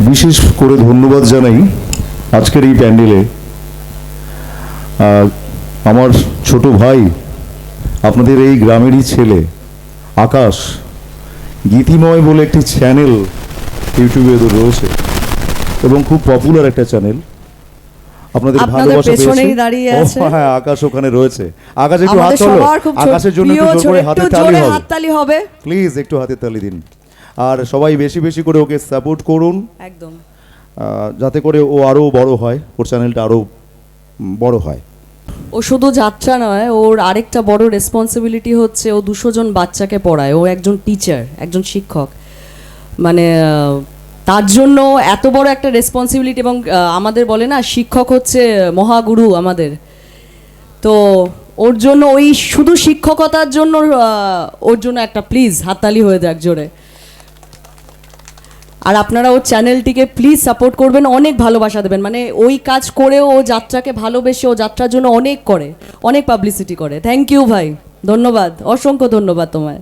বিশেষ করে ধন্যবাদ জানাই আজকের এই প্যান্ডেলে। আমার ছোট ভাই আপনাদের এই গ্রামেরই ছেলে আকাশ গীতিময় বলে একটি চ্যানেল ইউটিউবে রয়েছে এবং খুব পপুলার একটা চ্যানেল আপনাদের ভালোবাসা পেয়েছি। হ্যাঁ আকাশ ওখানে রয়েছে। আকাশ একটু হাত তোলো। আকাশের জন্য একটু জোর হাতে তালি হবে। হবে। প্লিজ একটু হাতে তালি দিন। আর সবাই বেশি বেশি করে ওকে সাপোর্ট করুন। একদম। যাতে করে ও আরও বড় হয় ওর চ্যানেলটা আরও বড় হয়। ও শুধু যাত্রা নয় ওর আরেকটা বড় রেসপন্সিবিলিটি হচ্ছে ও দুশো জন বাচ্চাকে পড়ায়। ও একজন টিচার একজন শিক্ষক। মানে তার জন্য এত বড় একটা রেসপন্সিবিলিটি এবং আমাদের বলে না শিক্ষক হচ্ছে মহাগুরু আমাদের। তো ওর জন্য ওই শুধু শিক্ষকতার জন্য ওর জন্য একটা প্লিজ হাততালি হয়ে যাক জোরে। আর আপনারা ওর চ্যানেলটিকে প্লিজ সাপোর্ট করবেন, অনেক ভালোবাসা দেবেন। মানে ওই কাজ করেও ও যাত্রাকে ভালোবেসে, ও যাত্রার জন্য অনেক করে, অনেক পাবলিসিটি করে। থ্যাংক ইউ ভাই। ধন্যবাদ। অসংখ্য ধন্যবাদ তোমায়।